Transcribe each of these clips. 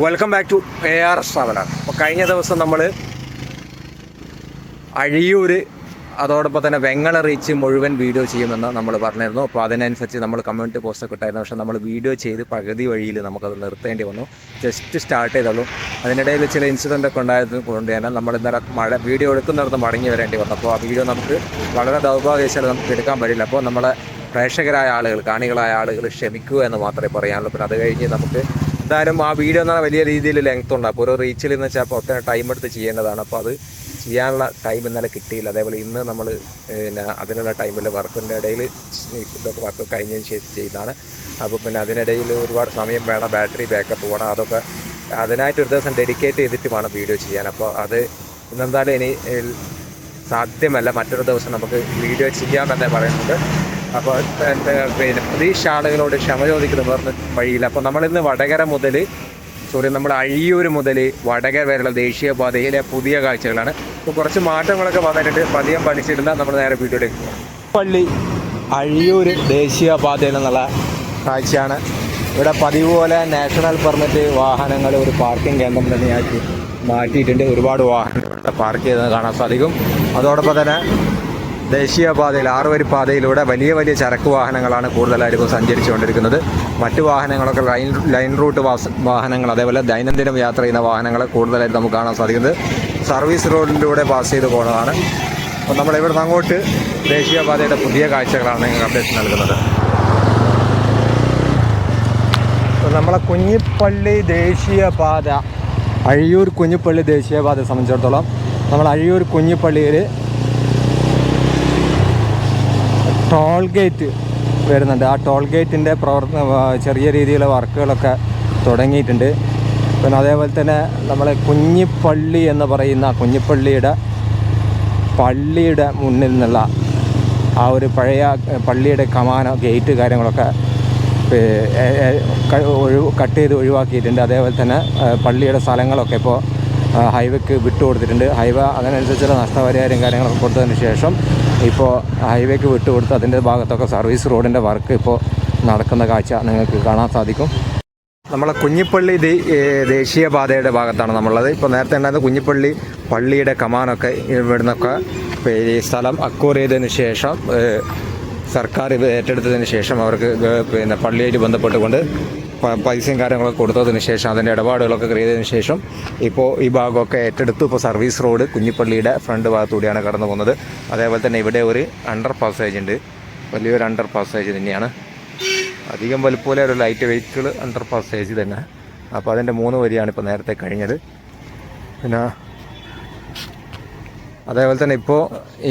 Welcome back to A R S traveller അപ്പോൾ കഴിഞ്ഞ ദിവസം നമ്മൾ അഴിയൂർ അതോടൊപ്പം തന്നെ വെങ്ങള റീച്ച് മുഴുവൻ വീഡിയോ ചെയ്യുമെന്ന് നമ്മൾ പറഞ്ഞിരുന്നു. അപ്പോൾ അതിനനുസരിച്ച് നമ്മൾ കമ്മ്യൂണിറ്റി പോസ്റ്റൊക്കെ ഇട്ടായിരുന്നു. പക്ഷേ നമ്മൾ വീഡിയോ ചെയ്ത് പകുതി വഴിയിൽ നമുക്കത് നിർത്തേണ്ടി വന്നു. ജസ്റ്റ് സ്റ്റാർട്ട് ചെയ്തുള്ളൂ അതിനിടയിൽ ചില ഇൻസിഡന്റ് ഒക്കെ ഉണ്ടായത് കൊണ്ട് തന്നെ നമ്മൾ ഇന്നലെ മഴ വീഡിയോ എടുക്കുന്നിടത്ത് മടങ്ങി വരേണ്ടി വന്നു. അപ്പോൾ ആ വീഡിയോ നമുക്ക് വളരെ ദൗർഭാഗ്യവശാൽ നമുക്ക് എടുക്കാൻ പറ്റില്ല. അപ്പോൾ നമ്മളെ പ്രേക്ഷകരായ ആളുകൾ കാണികളായ ആളുകൾ ക്ഷമിക്കുക എന്ന് മാത്രമേ പറയാനുള്ളൂ. പിന്നെ അത് കഴിഞ്ഞ് നമുക്ക് എന്തായാലും ആ വീഡിയോ എന്നാൽ വലിയ രീതിയിൽ ലെങ്ത് ഉണ്ട്. അപ്പോൾ ഒരു റീച്ചിൽ എന്ന് വെച്ചാൽ അപ്പോൾ ഒത്തിരി ടൈം എടുത്ത് ചെയ്യേണ്ടതാണ്. അപ്പോൾ അത് ചെയ്യാനുള്ള ടൈം ഇന്നലെ കിട്ടിയില്ല. അതേപോലെ ഇന്ന് നമ്മൾ പിന്നെ അതിനുള്ള ടൈമിൽ വർക്കിന്റെ ഇടയിൽ ഇതൊക്കെ വർക്ക് കഴിഞ്ഞതിന് ശേഷം ചെയ്തതാണ്. അപ്പോൾ പിന്നെ അതിനിടയിൽ ഒരുപാട് സമയം വേണം ബാറ്ററി ബാക്കപ്പ് വേണം അതൊക്കെ അതിനായിട്ട് ഒരു ദിവസം ഡെഡിക്കേറ്റ് ചെയ്തിട്ട് വേണം വീഡിയോ ചെയ്യാൻ. അപ്പോൾ അത് ഇന്നെന്തായാലും ഇനി സാധ്യമല്ല. മറ്റൊരു ദിവസം നമുക്ക് വീഡിയോ ചെയ്യാമെന്നേ പറയുന്നുണ്ട് അപ്പോൾ പിന്നെ പ്രതീക്ഷ ആളുകളോട് ക്ഷമ ചോദിക്കുന്നു. വേറെ വഴിയില്ല അപ്പോൾ നമ്മളിന്ന് വടകര മുതൽ സോറി നമ്മൾ അഴിയൂർ മുതൽ വടകര വരെയുള്ള ദേശീയപാതയിലെ പുതിയ കാഴ്ചകളാണ്. ഇപ്പോൾ കുറച്ച് മാറ്റങ്ങളൊക്കെ വന്നിട്ടുണ്ട്. പതിയം പഠിച്ചിട്ടില്ല നമ്മൾ നേരെ വീട്ടിലേക്ക് പോകാം. പള്ളി അഴിയൂർ ദേശീയപാതയിൽ നിന്നുള്ള കാഴ്ചയാണ്. ഇവിടെ പതിവ് പോലെ നാഷണൽ പെർമിറ്റ് വാഹനങ്ങൾ ഒരു പാർക്കിംഗ് കേന്ദ്രം തന്നെയാക്കി മാറ്റിയിട്ടുണ്ട്. ഒരുപാട് വാഹനങ്ങൾ പാർക്ക് ചെയ്തത് കാണാൻ സാധിക്കും. അതോടൊപ്പം തന്നെ ദേശീയപാതയിൽ ആറുവരി പാതയിലൂടെ വലിയ വലിയ ചരക്ക് വാഹനങ്ങളാണ് കൂടുതലായിരിക്കും സഞ്ചരിച്ചുകൊണ്ടിരിക്കുന്നത്. മറ്റു വാഹനങ്ങളൊക്കെ ലൈൻ ലൈൻ റൂട്ട് വാഹനങ്ങൾ അതേപോലെ ദൈനംദിനം യാത്ര ചെയ്യുന്ന വാഹനങ്ങൾ കൂടുതലായിട്ട് നമുക്ക് കാണാൻ സാധിക്കുന്നത്. സർവീസ് റോഡിലൂടെ പാസ് ചെയ്ത് പോകുന്നതാണ് അപ്പോൾ നമ്മൾ ഇവിടുന്ന് അങ്ങോട്ട് ദേശീയപാതയുടെ പുതിയ കാഴ്ചകളാണ് നിങ്ങൾക്ക് അപ്ഡേഷൻ നൽകുന്നത്. നമ്മളെ കുഞ്ഞിപ്പള്ളി ദേശീയപാത അഴിയൂർ കുഞ്ഞിപ്പള്ളി ദേശീയപാതയെ സംബന്ധിച്ചിടത്തോളം നമ്മൾ അഴിയൂർ കുഞ്ഞിപ്പള്ളിയിൽ ടോൾ ഗേറ്റ് വരുന്നുണ്ട്. ആ ടോൾ ഗേറ്റിന്റെ പ്രവർത്തന ചെറിയ രീതിയിലുള്ള വർക്കുകളൊക്കെ തുടങ്ങിയിട്ടുണ്ട്. പിന്നെ അതേപോലെ തന്നെ നമ്മളെ കുഞ്ഞിപ്പള്ളി എന്ന് പറയുന്ന കുഞ്ഞിപ്പള്ളിയുടെ പള്ളിയുടെ മുന്നിൽ നിന്നുള്ള ആ ഒരു പഴയ പള്ളിയുടെ കമാന ഗേറ്റ് കാര്യങ്ങളൊക്കെ ഒഴിവ് കട്ട് ചെയ്ത് ഒഴിവാക്കിയിട്ടുണ്ട്. അതേപോലെ തന്നെ പള്ളിയുടെ സ്ഥലങ്ങളൊക്കെ ഇപ്പോൾ ഹൈവേക്ക് വിട്ടുകൊടുത്തിട്ടുണ്ട്. ഹൈവേ അതിനനുസരിച്ചുള്ള നഷ്ടപരിഹാരം കാര്യങ്ങളൊക്കെ കൊടുത്തതിന് ശേഷം ഇപ്പോൾ ഹൈവേക്ക് വിട്ടുകൊടുത്ത് അതിന്റെ ഭാഗത്തൊക്കെ സർവീസ് റോഡിന്റെ വർക്ക് ഇപ്പോൾ നടക്കുന്ന കാഴ്ച നിങ്ങൾക്ക് കാണാൻ സാധിക്കും. നമ്മളെ കുഞ്ഞിപ്പള്ളി ദേശീയപാതയുടെ ഭാഗത്താണ് നമ്മളുള്ളത്. ഇപ്പോൾ നേരത്തെ ഉണ്ടായിരുന്ന കുഞ്ഞിപ്പള്ളി പള്ളിയുടെ കമാനൊക്കെ ഇവിടുന്നൊക്കെ ഈ സ്ഥലം അക്വയർ ചെയ്തതിന് ശേഷം സർക്കാർ ഏറ്റെടുത്തതിന് ശേഷം അവർക്ക് പിന്നെ പള്ളിയായിട്ട് ബന്ധപ്പെട്ടുകൊണ്ട് പൈസയും കാര്യങ്ങളൊക്കെ കൊടുത്തതിന് ശേഷം അതിന്റെ ഇടപാടുകളൊക്കെ ചെയ്തതിന് ശേഷം ഇപ്പോൾ ഈ ഭാഗമൊക്കെ ഏറ്റെടുത്ത്. ഇപ്പോൾ സർവീസ് റോഡ് കുഞ്ഞിപ്പള്ളിയുടെ ഫ്രണ്ട് ഭാഗത്തൂടെയാണ് കടന്നു പോകുന്നത്. അതേപോലെ തന്നെ ഇവിടെ ഒരു അണ്ടർ പാസേജ് ഉണ്ട്. വലിയൊരു അണ്ടർ പാസേജ് തന്നെയാണ്. അധികം വലുപ്പോലെ ഒരു ലൈറ്റ് വെഹിക്കിൾ അണ്ടർ പാസേജ് തന്നെ. അപ്പോൾ അതിന്റെ മൂന്ന് വരിയാണ് ഇപ്പോൾ നേരത്തെ കഴിഞ്ഞത്. പിന്നെ അതേപോലെ തന്നെ ഇപ്പോൾ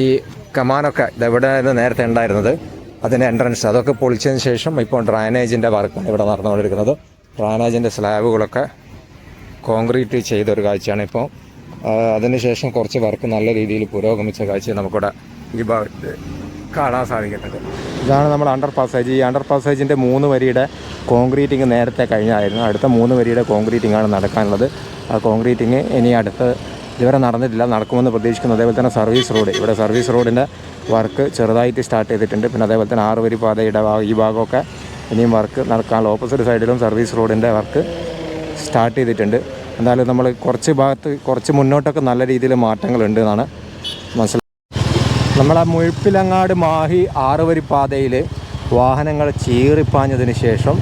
ഈ കമാനൊക്കെ ഇതെവിടെ നേരത്തെ ഉണ്ടായിരുന്നത്? അതിന്റെ എൻട്രൻസ് അതൊക്കെ പൊളിച്ചതിന് ശേഷം ഇപ്പോൾ ഡ്രാനേജിന്റെ വർക്കാണ് ഇവിടെ നടന്നുകൊണ്ടിരിക്കുന്നത്. ഡ്രാനേജിന്റെ സ്ലാബുകളൊക്കെ കോൺക്രീറ്റ് ചെയ്തൊരു കാഴ്ചയാണ് ഇപ്പോൾ അതിനുശേഷം കുറച്ച് വർക്ക് നല്ല രീതിയിൽ പുരോഗമിച്ച കാഴ്ച നമുക്കിവിടെ ഈ ഭാഗത്ത് കാണാൻ സാധിക്കുന്നുണ്ട് ഇതാണ് നമ്മുടെ അണ്ടർ പാസേജ് ഈ അണ്ടർ പാസേജിന്റെ മൂന്ന് വരിയുടെ കോൺക്രീറ്റിങ് നേരത്തെ കഴിഞ്ഞായിരുന്നു. അടുത്ത മൂന്ന് വരിയുടെ കോൺക്രീറ്റിംഗ് ആണ് നടക്കാനുള്ളത്. ആ കോൺക്രീറ്റിംഗ് ഇനി അടുത്ത് ഇതുവരെ നടന്നിട്ടില്ല. നടക്കുമെന്ന് പ്രതീക്ഷിക്കുന്നു. അതേപോലെ തന്നെ സർവീസ് റോഡ്. ഇവിടെ സർവീസ് റോഡിന്റെ വർക്ക് ചെറുതായിട്ട് സ്റ്റാർട്ട് ചെയ്തിട്ടുണ്ട്. പിന്നെ അതേപോലെ തന്നെ ആറ് വരി പാതയുടെ ഈ ഭാഗമൊക്കെ ഇനിയും വർക്ക് നടക്കാനുള്ള ഓപ്പോസിറ്റ് സൈഡിലും സർവീസ് റോഡിന്റെ വർക്ക് സ്റ്റാർട്ട് ചെയ്തിട്ടുണ്ട്. എന്തായാലും നമ്മൾ കുറച്ച് ഭാഗത്ത് കുറച്ച് മുന്നോട്ടൊക്കെ നല്ല രീതിയിൽ മാറ്റങ്ങളുണ്ട് എന്നാണ് മനസ്സിലാക്കുന്നത് നമ്മളെ മുഴുപ്പിലങ്ങാട് മാഹി ആറുവരി പാതയിൽ വാഹനങ്ങൾ ചീറിപ്പാഞ്ഞതിന് ശേഷം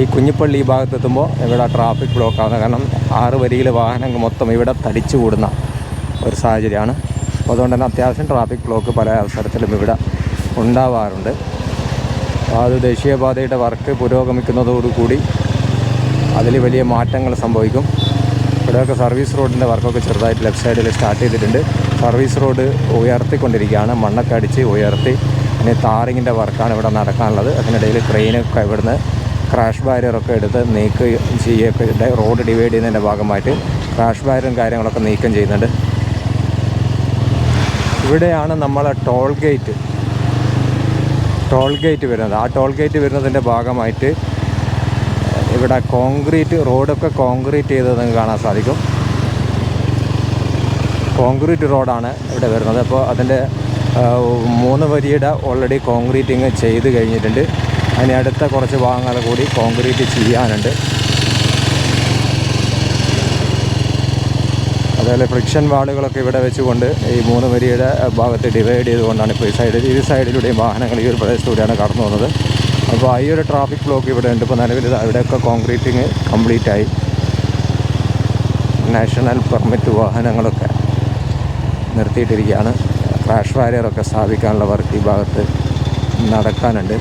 ഈ കുഞ്ഞിപ്പള്ളി ഈ ഭാഗത്തെത്തുമ്പോൾ ഇവിടെ ട്രാഫിക് ബ്ലോക്ക് ആകുന്നത് കാരണം ആറ് വരിയിൽ വാഹനങ്ങൾ മൊത്തം ഇവിടെ തടിച്ചു കൂടുന്ന ഒരു സാഹചര്യമാണ്. അതുകൊണ്ട് തന്നെ അത്യാവശ്യം ട്രാഫിക് ബ്ലോക്ക് പല അവസരത്തിലും ഇവിടെ ഉണ്ടാവാറുണ്ട്. അത് ദേശീയപാതയുടെ വർക്ക് പുരോഗമിക്കുന്നതോടുകൂടി അതിൽ വലിയ മാറ്റങ്ങൾ സംഭവിക്കും. ഇവിടെയൊക്കെ സർവീസ് റോഡിന്റെ വർക്കൊക്കെ ചെറുതായിട്ട് ലെഫ്റ്റ് സൈഡിൽ സ്റ്റാർട്ട് ചെയ്തിട്ടുണ്ട്. സർവീസ് റോഡ് ഉയർത്തിക്കൊണ്ടിരിക്കുകയാണ്. മണ്ണൊക്കെ അടിച്ച് ഉയർത്തി. പിന്നെ താറിങ്ങിന്റെ വർക്കാണ് ഇവിടെ നടക്കാനുള്ളത്. അതിനിടയിൽ ട്രെയിനൊക്കെ ഇവിടുന്ന് ക്രാഷ് ബാരിയറൊക്കെ എടുത്ത് നീക്കം ചെയ്യുകയൊക്കെ റോഡ് ഡിവൈഡ് ചെയ്യുന്നതിന്റെ ഭാഗമായിട്ട് ക്രാഷ് ബാരിയറും കാര്യങ്ങളൊക്കെ നീക്കം ചെയ്യുന്നുണ്ട്. ഇവിടെയാണ് നമ്മളെ ടോൾ ഗേറ്റ് ടോൾ ഗേറ്റ് വരുന്നത്. ആ ടോൾ ഗേറ്റ് വരുന്നതിന്റെ ഭാഗമായിട്ട് ഇവിടെ കോൺക്രീറ്റ് റോഡൊക്കെ കോൺക്രീറ്റ് ചെയ്തത് നിങ്ങൾക്ക് കാണാൻ സാധിക്കും. കോൺക്രീറ്റ് റോഡാണ് ഇവിടെ വരുന്നത്. അപ്പോൾ അതിന്റെ മൂന്ന് വരിയുടെ ഓൾറെഡി കോൺക്രീറ്റിങ് ചെയ്ത് കഴിഞ്ഞിട്ടുണ്ട്. അതിന് അടുത്ത കുറച്ച് ഭാഗങ്ങൾ കൂടി കോൺക്രീറ്റ് ചെയ്യാനുണ്ട്. അതുപോലെ ഫ്രിക്ഷൻ വാളുകളൊക്കെ ഇവിടെ വെച്ചുകൊണ്ട് ഈ മൂന്ന് വരിയുടെ ഭാഗത്ത് ഡിവൈഡ് ചെയ്തുകൊണ്ടാണ് ഇപ്പോൾ ഈ സൈഡിൽ ഇരു സൈഡിലൂടെയും വാഹനങ്ങൾ ഈ ഒരു പ്രദേശത്തൂടെയാണ് കടന്നു പോകുന്നത്. അപ്പോൾ ഈ ഒരു ട്രാഫിക് ബ്ലോക്ക് ഇവിടെ ഉണ്ട്. ഇപ്പോൾ നിലവിൽ അവിടെയൊക്കെ കോൺക്രീറ്റിങ് കംപ്ലീറ്റ് ആയി. നാഷണൽ പെർമിറ്റ് വാഹനങ്ങളൊക്കെ നിർത്തിയിട്ടിരിക്കുകയാണ്. ക്രാഷ് ബാരിയറൊക്കെ സ്ഥാപിക്കാനുള്ള വർക്ക് ഈ ഭാഗത്ത് നടക്കാനുണ്ട്.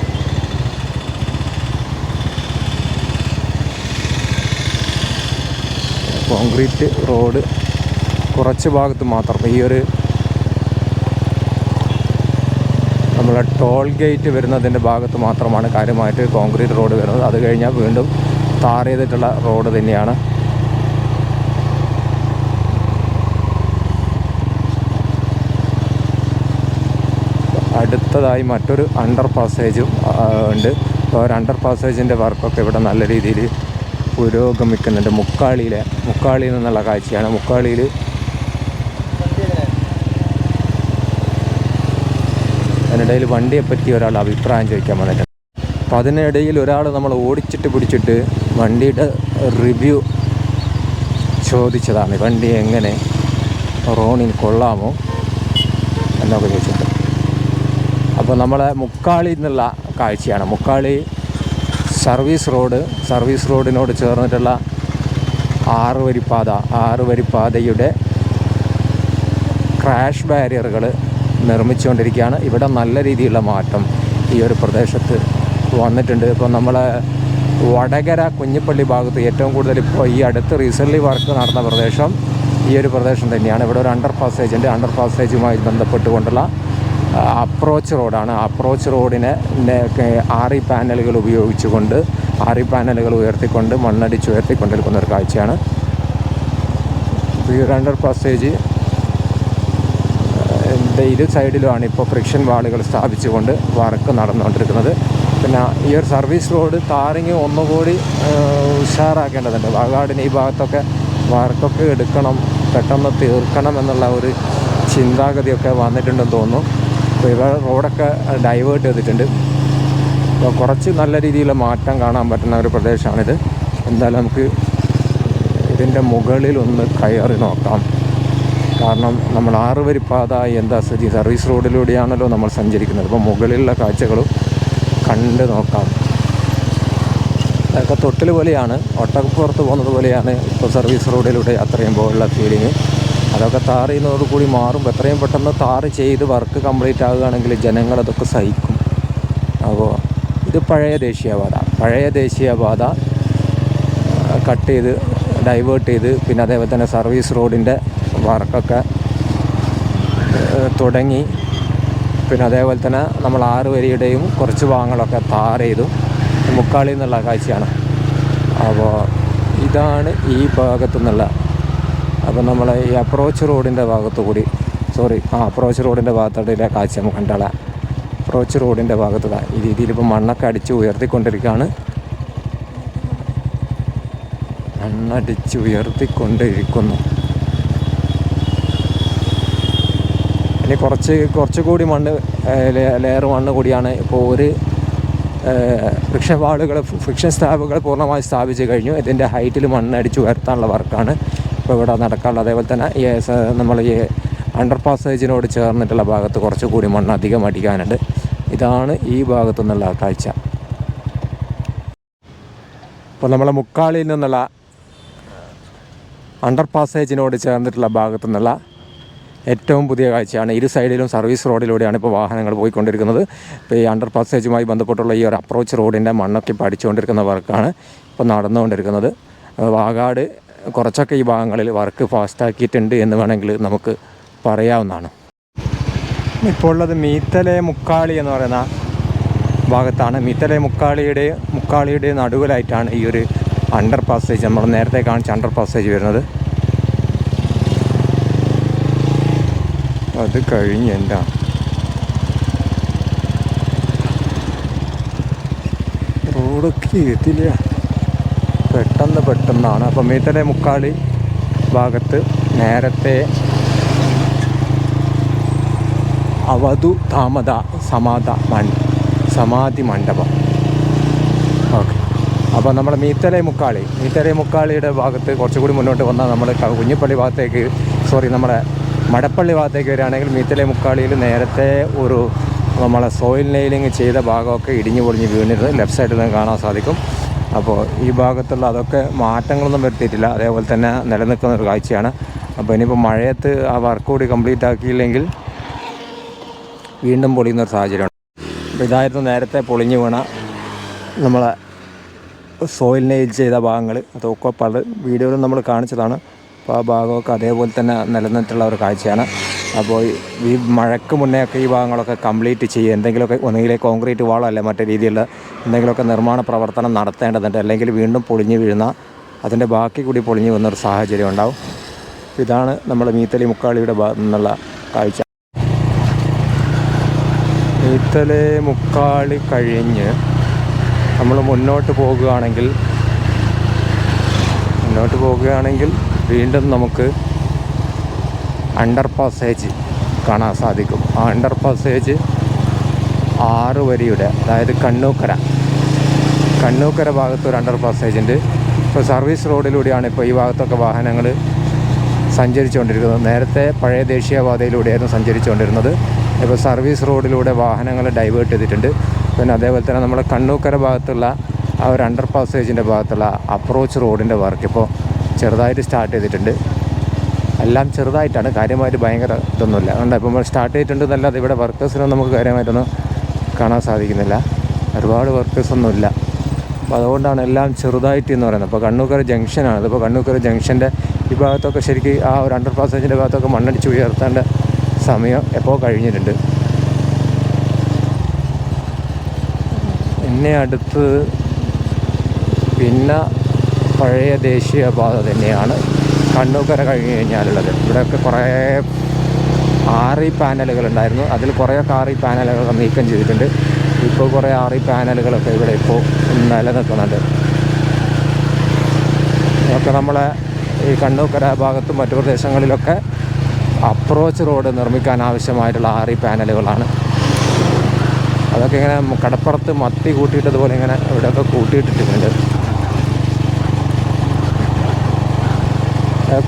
കോൺക്രീറ്റ് റോഡ് കുറച്ച് ഭാഗത്ത് മാത്രം. ഈ ഒരു നമ്മളെ ടോൾ ഗേറ്റ് വരുന്നതിന്റെ ഭാഗത്ത് മാത്രമാണ് കാര്യമായിട്ട് കോൺക്രീറ്റ് റോഡ് വരുന്നത്. അത് കഴിഞ്ഞാൽ വീണ്ടും താർ ചെയ്തിട്ടുള്ള റോഡ് തന്നെയാണ്. അടുത്തതായി മറ്റൊരു അണ്ടർ പാസേജും ഉണ്ട്. ഒരു അണ്ടർ പാസേജിന്റെ വർക്കൊക്കെ ഇവിടെ നല്ല രീതിയിൽ പുരോഗമിക്കുന്നുണ്ട് മുക്കാളിയിലെ മുക്കാളിയിൽ നിന്നുള്ള കാഴ്ചയാണ്. മുക്കാളിയിൽ അതിനിടയിൽ വണ്ടിയെ പറ്റി ഒരാൾ അഭിപ്രായം ചോദിക്കാൻ വന്നിട്ടുണ്ട്. അപ്പോൾ അതിനിടയിൽ ഒരാൾ നമ്മൾ ഓടിച്ചിട്ട് പിടിച്ചിട്ട് വണ്ടിയുടെ റിവ്യൂ ചോദിച്ചതാണ്. വണ്ടി എങ്ങനെ റോണിൽ കൊള്ളാമോ എന്നൊക്കെ ചോദിച്ചിട്ട് അപ്പോൾ നമ്മളെ മുക്കാളി എന്നുള്ള കാഴ്ചയാണ്. മുക്കാളി സർവീസ് റോഡ് സർവീസ് റോഡിനോട് ചേർന്നിട്ടുള്ള ആറ് വരിപ്പാത ആറ് വരിപ്പാതയുടെ ക്രാഷ് ബാരിയറുകൾ നിർമ്മിച്ചുകൊണ്ടിരിക്കുകയാണ്. ഇവിടെ നല്ല രീതിയിലുള്ള മാറ്റം ഈ ഒരു പ്രദേശത്ത് വന്നിട്ടുണ്ട്. ഇപ്പോൾ നമ്മൾ വടകര കുഞ്ഞിപ്പള്ളി ഭാഗത്ത് ഏറ്റവും കൂടുതൽ ഇപ്പോൾ ഈ അടുത്ത് റീസെന്റ്ലി വർക്ക് നടന്ന പ്രദേശം ഈ ഒരു പ്രദേശം തന്നെയാണ്. ഇവിടെ ഒരു അണ്ടർ പാസേജ് ഉണ്ട്. അണ്ടർ പാസേജുമായി ബന്ധപ്പെട്ടുകൊണ്ടുള്ള അപ്രോച്ച് റോഡാണ് അപ്രോച്ച് റോഡിനെ ആറി പാനലുകൾ ഉപയോഗിച്ചുകൊണ്ട് ആറി പാനലുകൾ ഉയർത്തിക്കൊണ്ട് മണ്ണടിച്ച് ഉയർത്തിക്കൊണ്ടിരിക്കുന്ന ഒരു കാഴ്ചയാണ്. ബീറണ്ടർ പാസേജ് ഇരു സൈഡിലുമാണ് ഇപ്പോൾ ഫ്രിക്ഷൻ വാളുകൾ സ്ഥാപിച്ചുകൊണ്ട് വർക്ക് നടന്നുകൊണ്ടിരിക്കുന്നത്. പിന്നെ ഈ ഒരു സർവീസ് റോഡ് താറിങ് ഒന്നുകൂടി ഉഷാറാക്കേണ്ടതുണ്ട്. വാഗാടിന് ഈ ഭാഗത്തൊക്കെ വർക്കൊക്കെ എടുക്കണം പെട്ടെന്ന് തീർക്കണം എന്നുള്ള ഒരു ചിന്താഗതിയൊക്കെ വന്നിട്ടുണ്ടെന്ന് തോന്നുന്നു. അപ്പോൾ ഇവിടെ റോഡൊക്കെ ഡൈവേർട്ട് ചെയ്തിട്ടുണ്ട്. അപ്പോൾ കുറച്ച് നല്ല രീതിയിലുള്ള മാറ്റം കാണാൻ പറ്റുന്ന ഒരു പ്രദേശമാണിത്. എന്തായാലും നമുക്ക് ഇതിന്റെ മുകളിൽ ഒന്ന് കയറി നോക്കാം. കാരണം നമ്മൾ ആറുവരിപ്പാത എന്താ സ്ഥിതി? സർവീസ് റോഡിലൂടെയാണല്ലോ നമ്മൾ സഞ്ചരിക്കുന്നത്. അപ്പോൾ മുകളിലുള്ള കാഴ്ചകളും കണ്ട് നോക്കാം. അതൊക്കെ തൊട്ടിൽ പോലെയാണ്. ഒട്ടകപ്പുറത്ത് പോകുന്നത് പോലെയാണ് ഇപ്പോൾ സർവീസ് റോഡിലൂടെ യാത്ര ചെയ്യുമ്പോഴുള്ള ഫീലിംഗ് അതൊക്കെ താർ ചെയ്യുന്നതോടുകൂടി മാറും. എത്രയും പെട്ടെന്ന് താർ ചെയ്ത് വർക്ക് കംപ്ലീറ്റ് ആകുകയാണെങ്കിൽ ജനങ്ങളതൊക്കെ സഹിക്കും. അപ്പോൾ ഇത് പഴയ ദേശീയപാത. പഴയ ദേശീയപാത കട്ട് ചെയ്ത് ഡൈവേർട്ട് ചെയ്ത് പിന്നെ അതേപോലെ തന്നെ സർവീസ് റോഡിന്റെ വർക്കൊക്കെ തുടങ്ങി. പിന്നെ അതേപോലെ തന്നെ നമ്മൾ ആറ് വരിയുടെയും കുറച്ച് ഭാഗങ്ങളൊക്കെ താർ ചെയ്തു. മുക്കാളി എന്നുള്ള കാഴ്ചയാണ്. അപ്പോൾ ഇതാണ് ഈ ഭാഗത്തു നിന്നുള്ള അപ്പോൾ നമ്മൾ ഈ അപ്രോച്ച് റോഡിന്റെ ഭാഗത്തു കൂടി സോറി ആ അപ്രോച്ച് റോഡിന്റെ ഭാഗത്തോടെ കാഴ്ച നമുക്ക് കണ്ടാളാം. അപ്രോച്ച് റോഡിന്റെ ഭാഗത്തുള്ള ഈ രീതിയിൽ ഇപ്പോൾ മണ്ണൊക്കെ അടിച്ച് ഉയർത്തിക്കൊണ്ടിരിക്കുകയാണ് മണ്ണടിച്ച് ഉയർത്തിക്കൊണ്ടിരിക്കുന്നു. ഇനി കുറച്ച് കുറച്ചുകൂടി മണ്ണ് ലെയർ മണ്ണ് കൂടിയാണ് ഇപ്പോൾ ഒരു ഫ്രിക്ഷൻ വാളുകൾ ഫ്രിക്ഷൻ സ്ലാബുകൾ പൂർണമായി സ്ഥാപിച്ച് കഴിഞ്ഞു. ഇതിന്റെ ഹൈറ്റിൽ മണ്ണടിച്ച് ഉയർത്താനുള്ള വർക്കാണ് ഇപ്പോൾ ഇവിടെ നടക്കാനുള്ള അതേപോലെ തന്നെ ഈ നമ്മൾ ഈ അണ്ടർ പാസേജിനോട് ചേർന്നിട്ടുള്ള ഭാഗത്ത് കുറച്ചുകൂടി മണ്ണ് അധികം അടിക്കാനുണ്ട്. ഇതാണ് ഈ ഭാഗത്തു നിന്നുള്ള കാഴ്ച. അപ്പോൾ നമ്മളെ മുക്കാളിയിൽ നിന്നുള്ള അണ്ടർ പാസേജിനോട് ചേർന്നിട്ടുള്ള ഭാഗത്തു നിന്നുള്ള ഏറ്റവും പുതിയ കാഴ്ചയാണ്. ഇരു സൈഡിലും സർവീസ് റോഡിലൂടെയാണ് ഇപ്പോൾ വാഹനങ്ങൾ പോയിക്കൊണ്ടിരിക്കുന്നത്. ഇപ്പോൾ ഈ അണ്ടർ പാസേജുമായി ബന്ധപ്പെട്ടുള്ള ഈ ഒരു അപ്രോച്ച് റോഡിന്റെ മണ്ണൊക്കെ ഇപ്പോൾ അടിച്ചുകൊണ്ടിരിക്കുന്ന വർക്കാണ് ഇപ്പോൾ നടന്നുകൊണ്ടിരിക്കുന്നത്. വാകാട് കുറച്ചൊക്കെ ഈ ഭാഗങ്ങളിൽ വർക്ക് ഫാസ്റ്റാക്കിയിട്ടുണ്ട് എന്ന് വേണമെങ്കിൽ നമുക്ക് പറയാവുന്നതാണ്. ഇപ്പോൾ ഉള്ളത് മീത്തലെ മുക്കാളി എന്ന് പറയുന്ന ഭാഗത്താണ്. മീത്തലെ മുക്കാളിയുടെ മുക്കാളിയുടെ നടുവിലായിട്ടാണ് ഈ ഒരു അണ്ടർ പാസേജ് നമ്മൾ നേരത്തെ കാണിച്ച അണ്ടർ പാസേജ് വരുന്നത്. അത് കഴിഞ്ഞ് എന്താ? റോഡൊക്കെ എത്തില്ല പെട്ടെന്ന് പെട്ടെന്നാണ്. അപ്പം മീത്തലെ മുക്കാളി ഭാഗത്ത് നേരത്തെ അവധു താമത സമാധ മൺ സമാധി മണ്ഡപം. ഓക്കെ. അപ്പോൾ നമ്മൾ മീത്തലെ മുക്കാളി മീത്തലെ മുക്കാളിയുടെ ഭാഗത്ത് കുറച്ചുകൂടി മുന്നോട്ട് വന്നാൽ നമ്മൾ കുഞ്ഞിപ്പള്ളി ഭാഗത്തേക്ക് സോറി നമ്മുടെ മടപ്പള്ളി ഭാഗത്തേക്ക് വരികയാണെങ്കിൽ മീത്തലെ മുക്കാളിയിൽ നേരത്തെ ഒരു നമ്മളെ സോയിൽ നെയിലിങ് ചെയ്ത ഭാഗമൊക്കെ ഇടിഞ്ഞു പൊളിഞ്ഞ് വീണിരുന്നത് ലെഫ്റ്റ് സൈഡിൽ നിന്ന് കാണാൻ സാധിക്കും. അപ്പോൾ ഈ ഭാഗത്തുള്ള അതൊക്കെ മാറ്റങ്ങളൊന്നും വരുത്തിയിട്ടില്ല. അതേപോലെ തന്നെ നിലനിൽക്കുന്ന ഒരു കാഴ്ചയാണ്. അപ്പോൾ ഇനിയിപ്പോൾ മഴയത്ത് ആ വർക്ക് കൂടി കംപ്ലീറ്റ് ആക്കിയില്ലെങ്കിൽ വീണ്ടും പൊളിയുന്ന ഒരു സാഹചര്യമാണ്. ഇതായിരുന്നു നേരത്തെ പൊളിഞ്ഞു വീണ നമ്മളെ സോയിൽ നെയിൽ ചെയ്ത ഭാഗങ്ങൾ. അതൊക്കെ പല വീഡിയോയിലും നമ്മൾ കാണിച്ചതാണ്. അപ്പോൾ ആ ഭാഗമൊക്കെ അതേപോലെ തന്നെ നിലനിന്നിട്ടുള്ള ഒരു കാഴ്ചയാണ്. അപ്പോൾ ഈ മഴയ്ക്ക് മുന്നേ ഒക്കെ ഈ ഭാഗങ്ങളൊക്കെ കംപ്ലീറ്റ് ചെയ്യുക. എന്തെങ്കിലുമൊക്കെ ഒന്നുകിൽ കോൺക്രീറ്റ് വാളോ അല്ലെ മറ്റു രീതിയിലുള്ള എന്തെങ്കിലുമൊക്കെ നിർമ്മാണ പ്രവർത്തനം നടത്തേണ്ടതുണ്ട്. അല്ലെങ്കിൽ വീണ്ടും പൊളിഞ്ഞു വീഴുന്ന അതിന്റെ ബാക്കി കൂടി പൊളിഞ്ഞു വന്നൊരു സാഹചര്യം ഉണ്ടാവും. ഇതാണ് നമ്മൾ മീത്തലി മുക്കാളിയുടെ ഭാഗത്തു നിന്നുള്ള കാഴ്ച. മീത്തലി മുക്കാളി കഴിഞ്ഞ് നമ്മൾ മുന്നോട്ട് പോകുകയാണെങ്കിൽ മുന്നോട്ട് പോകുകയാണെങ്കിൽ വീണ്ടും നമുക്ക് അണ്ടർ പാസേജ് കാണാൻ സാധിക്കും. ആ അണ്ടർ പാസേജ് ആറ് വരിയുടെ അതായത് കണ്ണൂക്കര. കണ്ണൂക്കര ഭാഗത്ത് ഒരു അണ്ടർ പാസേജ് ഉണ്ട്. ഇപ്പോൾ സർവീസ് റോഡിലൂടെയാണ് ഇപ്പോൾ ഈ ഭാഗത്തൊക്കെ വാഹനങ്ങൾ സഞ്ചരിച്ചുകൊണ്ടിരിക്കുന്നത്. നേരത്തെ പഴയ ദേശീയപാതയിലൂടെയായിരുന്നു സഞ്ചരിച്ചുകൊണ്ടിരുന്നത്. ഇപ്പോൾ സർവീസ് റോഡിലൂടെ വാഹനങ്ങൾ ഡൈവേർട്ട് ചെയ്തിട്ടുണ്ട്. പിന്നെ അതേപോലെ തന്നെ നമ്മുടെ കണ്ണൂക്കര ഭാഗത്തുള്ള ആ ഒരു അണ്ടർ പാസേജിന്റെ ഭാഗത്തുള്ള അപ്രോച്ച് റോഡിന്റെ വർക്ക് ഇപ്പോൾ ചെറുതായിട്ട് സ്റ്റാർട്ട് ചെയ്തിട്ടുണ്ട്. എല്ലാം ചെറുതായിട്ടാണ് കാര്യമായിട്ട് ഭയങ്കര ഇതൊന്നുമില്ല. അതുകൊണ്ട് ഇപ്പം നമ്മൾ സ്റ്റാർട്ട് ചെയ്തിട്ടുണ്ട് എന്നല്ലാതെ ഇവിടെ വർക്കേഴ്സിനൊന്നും നമുക്ക് കാര്യമായിട്ടൊന്നും കാണാൻ സാധിക്കുന്നില്ല. ഒരുപാട് വർക്കേഴ്സൊന്നുമില്ല അപ്പോൾ അതുകൊണ്ടാണ് എല്ലാം ചെറുതായിട്ട് എന്ന് പറയുന്നത്. അപ്പോൾ കണ്ണൂക്കര ജംഗ്ഷനാണ് ഇതിപ്പോൾ കണ്ണൂക്കര ജംഗ്ഷന്റെ ഈ ഭാഗത്തൊക്കെ ശരിക്കും ആ ഒരു അണ്ടർ പാസേജിന്റെ ഭാഗത്തൊക്കെ മണ്ണടിച്ച് ഉയർത്തേണ്ട സമയം എപ്പോൾ കഴിഞ്ഞിട്ടുണ്ട്. എന്നെ അടുത്ത് പിന്നെ പഴയ ദേശീയപാത തന്നെയാണ്. കണ്ണൂക്കര കഴിഞ്ഞ് കഴിഞ്ഞാലുള്ളത്. ഇവിടെയൊക്കെ കുറേ ആറി പാനലുകൾ ഉണ്ടായിരുന്നു. അതിൽ കുറേയൊക്കെ ആറി പാനലുകൾ നീക്കം ചെയ്തിട്ടുണ്ട്. ഇപ്പോൾ കുറേ ആറി പാനലുകളൊക്കെ ഇവിടെ ഇപ്പോൾ നിലനിൽക്കുന്നുണ്ട്. ഇതൊക്കെ നമ്മളെ ഈ കണ്ണൂക്കര ഭാഗത്തും മറ്റു പ്രദേശങ്ങളിലൊക്കെ അപ്രോച്ച് റോഡ് നിർമ്മിക്കാൻ ആവശ്യമായിട്ടുള്ള ആറി പാനലുകളാണ്. അതൊക്കെ ഇങ്ങനെ കടപ്പുറത്ത് മത്തി കൂട്ടിയിട്ടതുപോലെ ഇങ്ങനെ ഇവിടെയൊക്കെ കൂട്ടിയിട്ടിട്ടുണ്ട്.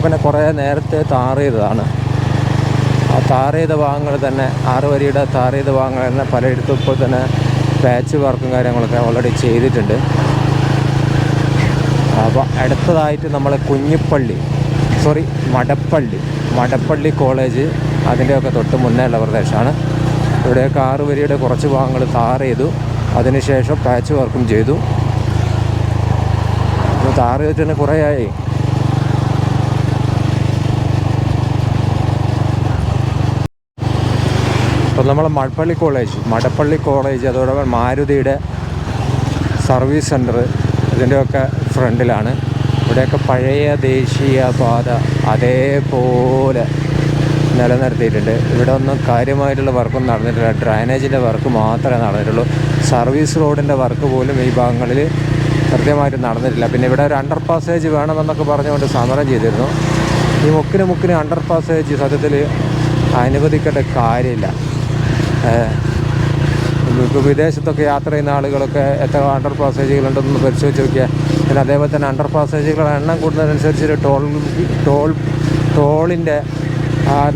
പിന്നെ കുറേ നേരത്തെ താർ ചെയ്തതാണ് ആ താർ ചെയ്ത ഭാഗങ്ങൾ തന്നെ ആറ് വരിയുടെ താർ ചെയ്ത ഭാഗങ്ങൾ തന്നെ പലയിടത്തും ഇപ്പോൾ തന്നെ പാച്ച് വർക്കും കാര്യങ്ങളൊക്കെ ഓൾറെഡി ചെയ്തിട്ടുണ്ട്. അപ്പോൾ അടുത്തതായിട്ട് നമ്മൾ കുഞ്ഞിപ്പള്ളി സോറി മടപ്പള്ളി മടപ്പള്ളി കോളേജ് അതിന്റെയൊക്കെ തൊട്ട് മുന്നേ ഉള്ള പ്രദേശമാണ്. ഇവിടെയൊക്കെ ആറ് വരിയുടെ കുറച്ച് ഭാഗങ്ങൾ താർ ചെയ്തു. അതിനുശേഷം പാച്ച് വർക്കും ചെയ്തു. താർ ചെയ്തിട്ട് തന്നെ കുറേ ആയി. ഇപ്പം നമ്മൾ മടപ്പള്ളി കോളേജ് മടപ്പള്ളി കോളേജ് അതോടൊപ്പം മാരുതിയുടെ സർവീസ് സെന്റർ ഇതിന്റെയൊക്കെ ഫ്രണ്ടിലാണ്. ഇവിടെയൊക്കെ പഴയ ദേശീയ പാത അതേപോലെ നിലനിർത്തിയിട്ടുണ്ട്. ഇവിടെ ഒന്നും കാര്യമായിട്ടുള്ള വർക്കും നടന്നിട്ടില്ല. ഡ്രൈനേജിന്റെ വർക്ക് മാത്രമേ നടന്നിട്ടുള്ളൂ. സർവീസ് റോഡിന്റെ വർക്ക് പോലും ഈ ഭാഗങ്ങളിൽ കൃത്യമായിട്ട് നടന്നിട്ടില്ല. പിന്നെ ഇവിടെ ഒരു അണ്ടർ പാസേജ് വേണമെന്നൊക്കെ പറഞ്ഞുകൊണ്ട് സമരം ചെയ്തിരുന്നു. ഈ മുക്കിന് മുക്കിന് അണ്ടർ പാസേജ് സത്യത്തിൽ അനുവദിക്കേണ്ട കാര്യമില്ല. ഇപ്പോൾ വിദേശത്തൊക്കെ യാത്ര ചെയ്യുന്ന ആളുകളൊക്കെ എത്ര അണ്ടർ പാസേജുകളുണ്ടെന്ന് പരിശോധിച്ച് നോക്കിയാൽ പിന്നെ അതേപോലെ തന്നെ അണ്ടർ പാസേജുകളുടെ എണ്ണം കൂടുന്നതനുസരിച്ച് ടോൾ ടോൾ ടോളിന്റെ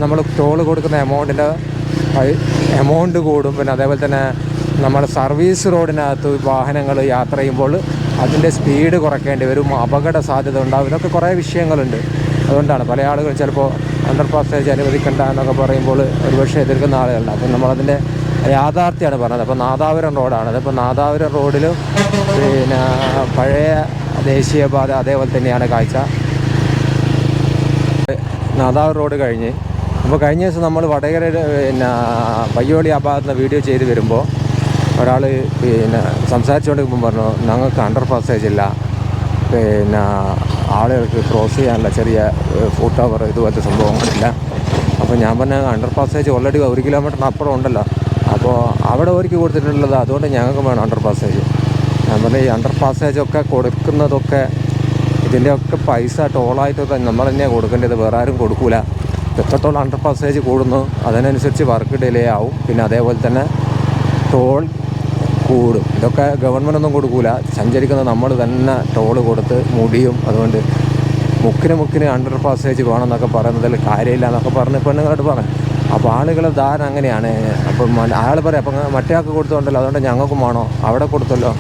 നമ്മൾ ടോൾ കൊടുക്കുന്ന എമൗണ്ടിന്റെ എമൗണ്ട് കൂടും. പിന്നെ അതേപോലെ തന്നെ നമ്മൾ സർവീസ് റോഡിനകത്ത് വാഹനങ്ങൾ യാത്ര ചെയ്യുമ്പോൾ അതിന്റെ സ്പീഡ് കുറയ്ക്കേണ്ടി വരും. അപകട സാധ്യത ഉണ്ടാവും. ഇതൊക്കെ കുറേ വിഷയങ്ങളുണ്ട്. അതുകൊണ്ടാണ് പല ആളുകൾ ചിലപ്പോൾ അണ്ടർ പാസേജ് അനുവദിക്കണ്ട എന്നൊക്കെ പറയുമ്പോൾ ഒരുപക്ഷെ എതിർക്കുന്ന ആളുകളുണ്ട്. അപ്പം നമ്മളതിന്റെ യാഥാർത്ഥ്യമാണ് പറഞ്ഞത്. അപ്പോൾ നാദാപുരം റോഡാണ്. അതിപ്പോൾ നാദാപുരം റോഡിലും പിന്നെ പഴയ ദേശീയപാത അതേപോലെ തന്നെയാണ് കാഴ്ച. നാദാപുരം റോഡ് കഴിഞ്ഞ് അപ്പോൾ കഴിഞ്ഞ ദിവസം നമ്മൾ വടകര പിന്നെ പയ്യോളി ആ ഭാഗത്ത് നിന്ന് വീഡിയോ ചെയ്ത് വരുമ്പോൾ ഒരാൾ പിന്നെ സംസാരിച്ചുകൊണ്ടിരിക്കുമ്പോൾ പറഞ്ഞു ഞങ്ങൾക്ക് അണ്ടർ പാസേജ് ഇല്ല. പിന്നെ ആളുകൾക്ക് ക്രോസ് ചെയ്യാനുള്ള ചെറിയ ഫുട് ഓവർ ഇതുപോലത്തെ സംഭവങ്ങളില്ല അപ്പോൾ ഞാൻ പറഞ്ഞ അണ്ടർ പാസേജ് ഓൾറെഡി ഒരു കിലോമീറ്ററിന് അപ്പുറം ഉണ്ടല്ലോ അപ്പോൾ അവിടെ ഒരുക്കി കൊടുത്തിട്ടുള്ളത് അതുകൊണ്ട് ഞങ്ങൾക്ക് വേണം അണ്ടർ പാസേജ് ഞാൻ പറഞ്ഞ ഈ അണ്ടർ പാസേജൊക്കെ കൊടുക്കുന്നതൊക്കെ ഇതിന്റെയൊക്കെ പൈസ ടോളായിട്ടൊക്കെ നമ്മൾ തന്നെയാണ് കൊടുക്കേണ്ടത്. വേറെ ആരും കൊടുക്കൂല. എത്രത്തോളം അണ്ടർ പാസേജ് കൂടുന്നു അതിനനുസരിച്ച് വർക്ക് ഡിലേ ആവും. പിന്നെ അതേപോലെ തന്നെ ടോൾ കൂടും. ഇതൊക്കെ ഗവൺമെന്റ് ഒന്നും കൊടുക്കൂല. സഞ്ചരിക്കുന്ന നമ്മൾ തന്നെ ടോൾ കൊടുത്ത് മുടിയും അതുകൊണ്ട് മുക്കിന് മുക്കിന് അണ്ടർ പാസേജ് വേണമെന്നൊക്കെ പറയുന്നതിൽ കാര്യമില്ല എന്നൊക്കെ പറഞ്ഞ് പെണ്ണുങ്ങളോട് പറഞ്ഞു അപ്പോൾ ആളുകളെ ധാരണ അങ്ങനെയാണ്. അപ്പോൾ അയാൾ പറയാം അപ്പം മറ്റേ ആൾക്ക് കൊടുത്തോണ്ടല്ലോ അതുകൊണ്ട് ഞങ്ങൾക്കും വേണോ? അവിടെ കൊടുത്തല്ലോ.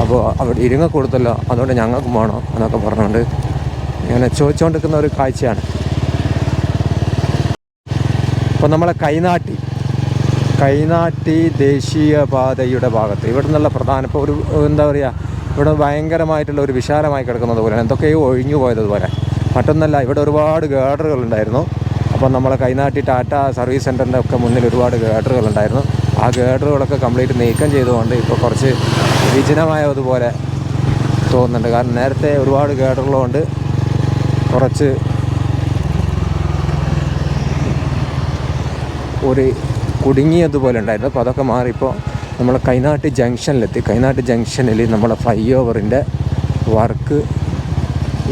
അപ്പോൾ അവിടെ ഇരുങ്ങ കൊടുത്തല്ലോ അതുകൊണ്ട് ഞങ്ങൾക്കും വേണോ? എന്നൊക്കെ പറഞ്ഞുകൊണ്ട് ഇങ്ങനെ ചോദിച്ചുകൊണ്ടിരിക്കുന്ന ഒരു കാഴ്ചയാണ്. അപ്പോൾ നമ്മളെ കൈനാട്ടി. കൈനാട്ടി ദേശീയപാതയുടെ ഭാഗത്ത്. ഇവിടെ നിന്നുള്ള പ്രധാന ഇപ്പോൾ ഒരു എന്താ പറയുക ഇവിടെ ഭയങ്കരമായിട്ടുള്ള ഒരു വിശാലമായി കിടക്കുന്നത് പോലെയാണ്. എന്തൊക്കെയോ ഒഴിഞ്ഞു പോയതുപോലെ മറ്റൊന്നല്ല ഇവിടെ ഒരുപാട് ഗേഡറുകൾ ഉണ്ടായിരുന്നു. അപ്പം നമ്മളെ കൈനാട്ടി ടാറ്റ സർവീസ് സെന്ററിന്റെ ഒക്കെ മുന്നിൽ ഒരുപാട് ഗേഡറുകൾ ഉണ്ടായിരുന്നു. ആ ഗേഡറുകളൊക്കെ കംപ്ലീറ്റ് നീക്കം ചെയ്തുകൊണ്ട് ഇപ്പോൾ കുറച്ച് വിജനമായതുപോലെ തോന്നുന്നുണ്ട്. കാരണം നേരത്തെ ഒരുപാട് ഗേഡറുകളുണ്ട്. കുറച്ച് ഒരു കുടുങ്ങിയതുപോലെ ഉണ്ടായിരുന്നു. അപ്പോൾ അതൊക്കെ മാറിയപ്പോൾ നമ്മൾ കൈനാട്ട് ജംഗ്ഷനിലെത്തി. കൈനാട്ട് ജംഗ്ഷനിൽ നമ്മളെ ഫ്ലൈ ഓവറിന്റെ വർക്ക്